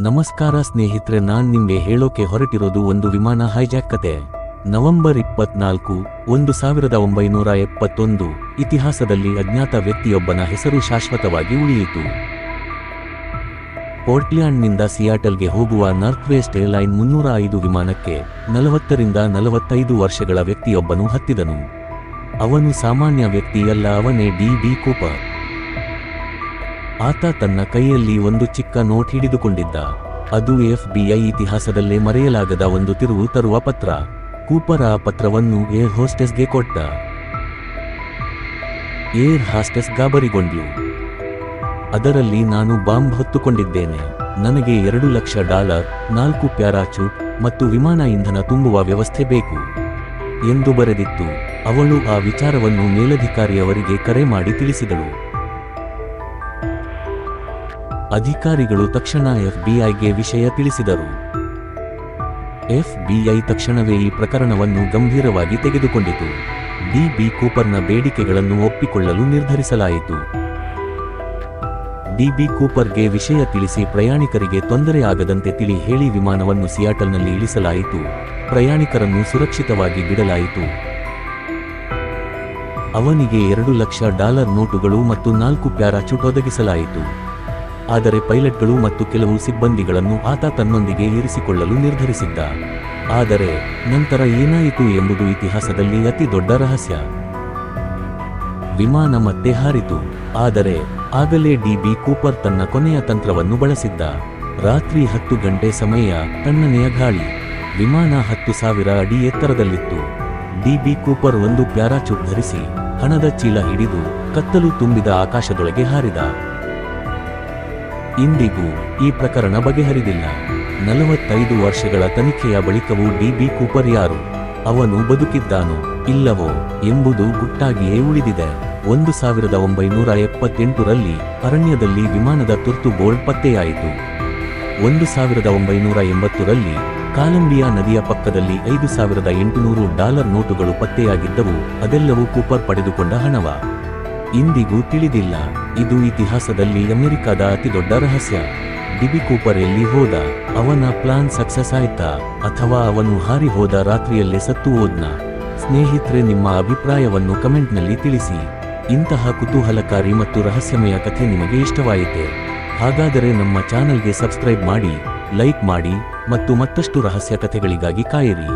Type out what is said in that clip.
ನಮಸ್ಕಾರ ಸ್ನೇಹಿತರೆ, ನಾನ್ ನಿಮ್ಗೆ ಹೇಳೋಕೆ ಹೊರಟಿರೋದು ಒಂದು ವಿಮಾನ ಹೈಜಾಕ್ ಕತೆ. ನವೆಂಬರ್ ಇಪ್ಪತ್ನಾಲ್ಕು, ಒಂದು ಸಾವಿರದ ಒಂಬೈನೂರ ಎಪ್ಪತ್ತೊಂದು, ಇತಿಹಾಸದಲ್ಲಿ ಅಜ್ಞಾತ ವ್ಯಕ್ತಿಯೊಬ್ಬನ ಹೆಸರು ಶಾಶ್ವತವಾಗಿ ಉಳಿಯಿತು. ಪೋರ್ಟ್ಲ್ಯಾಂಡ್ನಿಂದ ಸಿಯಾಟಲ್ಗೆ ಹೋಗುವ ನಾರ್ತ್ ವೆಸ್ಟ್ ಏರ್ಲೈನ್ ಮುನ್ನೂರ ಐದು ವಿಮಾನಕ್ಕೆ ನಲವತ್ತರಿಂದ ನಲವತ್ತೈದು ವರ್ಷಗಳ ವ್ಯಕ್ತಿಯೊಬ್ಬನು ಹತ್ತಿದನು. ಅವನು ಸಾಮಾನ್ಯ ವ್ಯಕ್ತಿಯಲ್ಲ, ಅವನೇ ಡಿ. ಬಿ. ಕೂಪರ್. ಆತ ತನ್ನ ಕೈಯಲ್ಲಿ ಒಂದು ಚಿಕ್ಕ ನೋಟ್ ಹಿಡಿದುಕೊಂಡಿದ್ದ. ಅದು ಎಫ್ಬಿಐ ಇತಿಹಾಸದಲ್ಲೇ ಮರೆಯಲಾಗದ ಒಂದು ತಿರುವು ತರುವ ಪತ್ರ. ಕೂಪರ್ ಆ ಪತ್ರವನ್ನು ಏರ್ ಹೋಸ್ಟೆಸ್ಗೆ ಕೊಟ್ಟ. ಏರ್ ಹಾಸ್ಟೆಸ್ ಗಾಬರಿಗೊಂಡ್ಲು. ಅದರಲ್ಲಿ ನಾನು ಬಾಂಬ್ ಹೊತ್ತುಕೊಂಡಿದ್ದೇನೆ. ನನಗೆ ಎರಡು ಲಕ್ಷ ಡಾಲರ್, ನಾಲ್ಕು ಪ್ಯಾರಾಚೂಟ್ ಮತ್ತು ವಿಮಾನ ಇಂಧನ ತುಂಬುವ ವ್ಯವಸ್ಥೆ ಬೇಕು. ಎಂದು ಬರೆದಿತ್ತು. ಅವಳು ಆ ವಿಚಾರವನ್ನು ಮೇಲಧಿಕಾರಿಯವರಿಗೆ ಕರೆ ಮಾಡಿ ತಿಳಿಸಿದಳು. ಅಧಿಕಾರಿಗಳು ತಕ್ಷಣ ಎಫ್ಬಿಐಗೆ ವಿಷಯ ತಿಳಿಸಿದರು. ಎಫ್ಬಿಐ ತಕ್ಷಣವೇ ಈ ಪ್ರಕರಣವನ್ನು ಗಂಭೀರವಾಗಿ ತೆಗೆದುಕೊಂಡಿತು. ಡಿಬಿ ಕೂಪರ್ನ ಬೇಡಿಕೆಗಳನ್ನು ಒಪ್ಪಿಕೊಳ್ಳಲು ನಿರ್ಧರಿಸಲಾಯಿತು. ಡಿಬಿ ಕೂಪರ್ಗೆ ವಿಷಯ ತಿಳಿಸಿ ಪ್ರಯಾಣಿಕರಿಗೆ ತೊಂದರೆ ಆಗದಂತೆ ತಿಳಿ ಹೇಳಿ ವಿಮಾನವನ್ನು ಸಿಯಾಟಲ್ನಲ್ಲಿ ಇಳಿಸಲಾಯಿತು. ಪ್ರಯಾಣಿಕರನ್ನು ಸುರಕ್ಷಿತವಾಗಿ ಬಿಡಲಾಯಿತು. ಅವನಿಗೆ ಎರಡು ಲಕ್ಷ ಡಾಲರ್ ನೋಟುಗಳು ಮತ್ತು ನಾಲ್ಕು ಪ್ಯಾರಾಚೂಟ್ ಒದಗಿಸಲಾಯಿತು. ಆದರೆ ಪೈಲಟ್ಗಳು ಮತ್ತು ಕೆಲವು ಸಿಬ್ಬಂದಿಗಳನ್ನು ಆತ ತನ್ನೊಂದಿಗೆ ಇರಿಸಿಕೊಳ್ಳಲು ನಿರ್ಧರಿಸಿದ್ದ. ಆದರೆ ನಂತರ ಏನಾಯಿತು ಎಂಬುದು ಇತಿಹಾಸದಲ್ಲಿ ಅತಿ ದೊಡ್ಡ ರಹಸ್ಯ. ವಿಮಾನ ಮತ್ತೆ ಹಾರಿತು. ಆದರೆ ಆಗಲೇ ಡಿಬಿ ಕೂಪರ್ ತನ್ನ ಕೊನೆಯ ತಂತ್ರವನ್ನು ಬಳಸಿದ್ದ. ರಾತ್ರಿ ಹತ್ತು ಗಂಟೆ ಸಮಯ ತಣ್ಣನೆಯ ಗಾಳಿ. ವಿಮಾನ ಹತ್ತು ಸಾವಿರ ಅಡಿ ಎತ್ತರದಲ್ಲಿತ್ತು. ಡಿಬಿ ಕೂಪರ್ ಒಂದು ಪ್ಯಾರಾಚೂಟ್ ಧರಿಸಿ ಹಣದ ಚೀಲ ಹಿಡಿದು ಕತ್ತಲು ತುಂಬಿದ ಆಕಾಶದೊಳಗೆ ಹಾರಿದ. ಇಂದಿಗೂ ಈ ಪ್ರಕರಣ ಬಗೆಹರಿದಿಲ್ಲ. ನಲವತ್ತೈದು ವರ್ಷಗಳ ತನಿಖೆಯ ಬಳಿಕವೂ ಡಿಬಿ ಕೂಪರ್ ಯಾರು? ಅವನು ಬದುಕಿದ್ದಾನೋ ಇಲ್ಲವೋ ಎಂಬುದು ಗುಟ್ಟಾಗಿಯೇ ಉಳಿದಿದೆ. ಒಂದು ಸಾವಿರದ ಒಂಬೈನೂರ ಎಪ್ಪತ್ತೆಂಟರಲ್ಲಿ ಅರಣ್ಯದಲ್ಲಿ ವಿಮಾನದ ತುರ್ತು ಬೋರ್ಡ್ ಪತ್ತೆಯಾಯಿತು. ಒಂದು ಸಾವಿರದ ಒಂಬೈನೂರ ಎಂಬತ್ತರಲ್ಲಿ ಕಾಲಂಬಿಯಾ ನದಿಯ ಪಕ್ಕದಲ್ಲಿ ಐದು ಸಾವಿರದ ಎಂಟುನೂರು ಡಾಲರ್ ನೋಟುಗಳು ಪತ್ತೆಯಾಗಿದ್ದವು. ಅದೆಲ್ಲವೂ ಕೂಪರ್ ಪಡೆದುಕೊಂಡ ಹಣವ. ಇಂದಿಗೂ ತಿಳಿದಿಲ್ಲ. ಇದು ಇತಿಹಾಸದಲ್ಲಿ ಅಮೆರಿಕದ ಅತಿದೊಡ್ಡ ರಹಸ್ಯ. ಡಿಬಿ ಕೂಪರ್ ಎಲ್ಲಿ ಹೋದ? ಅವನ ಪ್ಲಾನ್ ಸಕ್ಸಸ್ ಆಯ್ತಾ? ಅಥವಾ ಅವನು ಹಾರಿ ಹೋದ ರಾತ್ರಿಯಲ್ಲೇ ಸತ್ತು ಹೋದ್ನ? ಸ್ನೇಹಿತರೆ, ನಿಮ್ಮ ಅಭಿಪ್ರಾಯವನ್ನು ಕಮೆಂಟ್ನಲ್ಲಿ ತಿಳಿಸಿ. ಇಂತಹ ಕುತೂಹಲಕಾರಿ ಮತ್ತು ರಹಸ್ಯಮಯ ಕಥೆ ನಿಮಗೆ ಇಷ್ಟವಾಯಿತೆ? ಹಾಗಾದರೆ ನಮ್ಮ ಚಾನಲ್ಗೆ ಸಬ್ಸ್ಕ್ರೈಬ್ ಮಾಡಿ, ಲೈಕ್ ಮಾಡಿ ಮತ್ತು ಮತ್ತಷ್ಟು ರಹಸ್ಯ ಕಥೆಗಳಿಗಾಗಿ ಕಾಯಿರಿ.